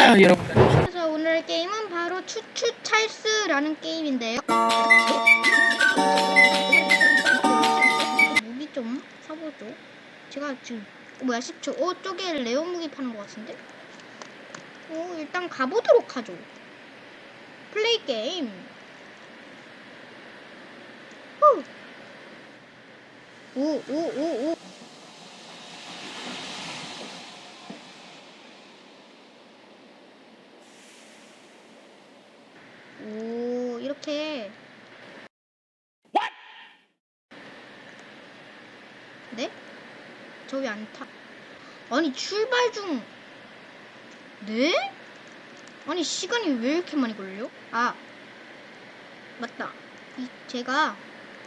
자, 여러분. 그래서 오늘 게임은 바로 추추 찰스라는 게임인데요. 무기 좀 사보죠. 제가 지금 어, 뭐야 10초. 어 저게 레어 무기 파는 것 같은데? 어 일단 가보도록 하죠. 플레이 게임. 후. 오오 오 오. 오 이렇게 네? 저 왜 안 타? 아니 출발 중 네? 아니 시간이 왜 이렇게 많이 걸려? 아 맞다 이, 제가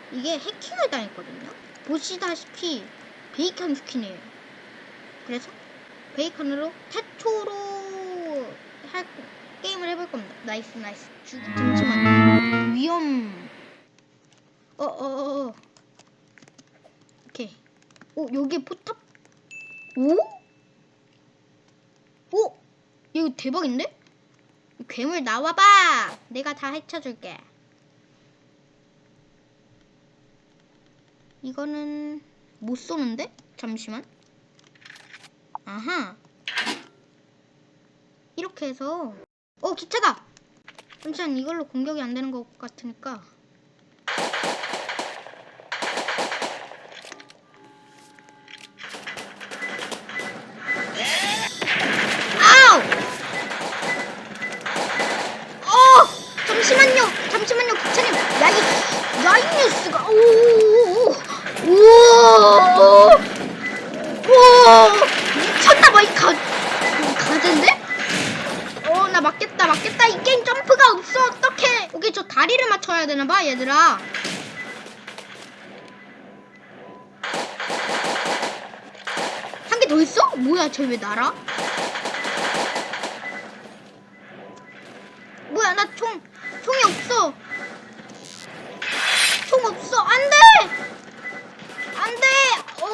이게 해킹을 당했거든요 보시다시피 베이컨 스킨이에요 그래서 베이컨으로 태초로 할 게임을 해볼 겁니다. 나이스 나이스. 주, 잠시만. 위험. 어어 어. 어, 오케이. 오 여기 포탑. 오? 오? 이거 대박인데? 괴물 나와봐. 내가 다 해쳐줄게. 이거는 못 쏘는데? 잠시만. 아하. 이렇게 해서 어 기차다! 잠시만 이걸로 공격이 안 되는 것 같으니까 아우! 어! 잠시만요! 잠시만요 기차님! 야 이! 야 이 뉴스가! 오 오 오 오! 우와! 우와! 미쳤나봐 이 가... 가젠데? 어, 나 맞겠다, 맞겠다. 이 게임 점프가 없어. 어떡해. 다리를 맞춰야 되나봐, 얘들아. 한 개 더 있어? 뭐야, 쟤 왜 날아? 뭐야, 나 총, 총이 없어. 총 없어. 안 돼! 안 돼! 어.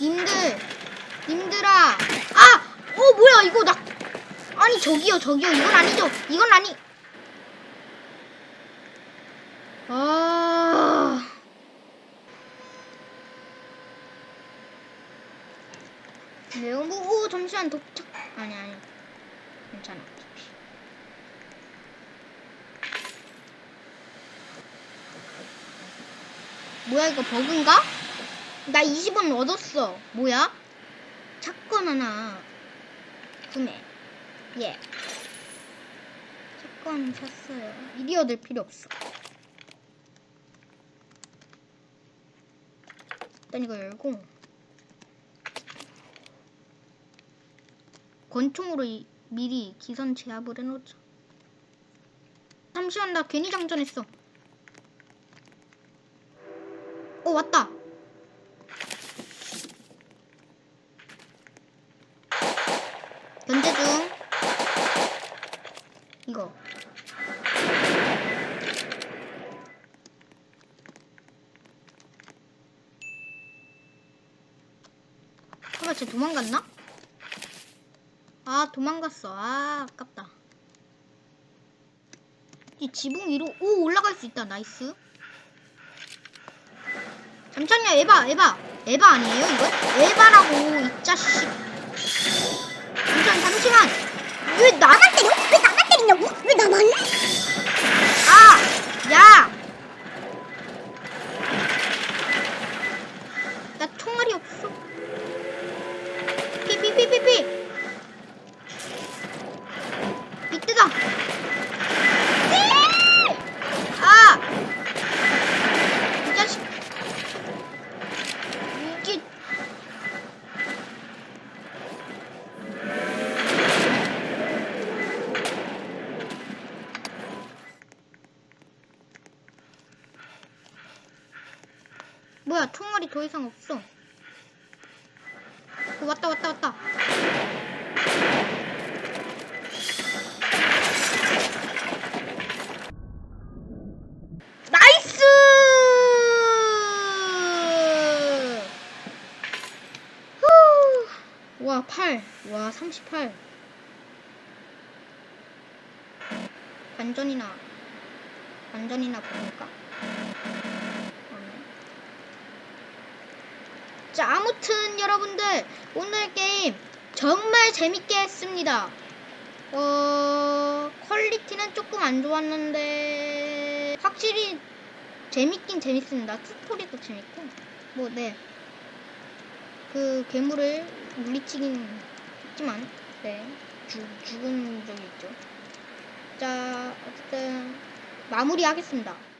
님들, 님들아. 아! 어, 뭐야, 이거 나. 아니, 저기요, 저기요. 이건 아니죠. 이건 아니. 아. 매운부, 오, 잠시만, 도착. 아니, 아니. 괜찮아. 뭐야, 이거 버그인가? 나 20원 얻었어. 뭐야? 사건 하나 구매. 예. 사건 샀어요. 미리 얻을 필요 없어. 일단 이거 열고 권총으로 이- 미리 기선 제압을 해놓자. 잠시만 나 괜히 장전했어. 어 왔다. 견제 중. 이거. 설마 쟤 도망갔나? 아 도망갔어. 아 아깝다. 이 지붕 위로 오 올라갈 수 있다. 나이스. 잠시만요 에바 에바 에바 아니에요 이거? 에바라고 이 자식. 잠시만 잠시만 왜 때려? 왜 나만 때리냐고? 왜 나만? 아! 뭐야 총알이 더 이상 없어 어, 왔다 왔다 왔다 나이스 후. 와, 8. 와, 38. 반전이나, 반전이나 볼까? 자, 아무튼 여러분들, 오늘 게임 정말 재밌게 했습니다. 어, 퀄리티는 조금 안 좋았는데, 확실히 재밌긴 재밌습니다. 스토리도 재밌고, 뭐, 네. 그 괴물을 물리치긴 했지만, 네. 죽, 죽은 적이 있죠. 자, 어쨌든, 마무리 하겠습니다.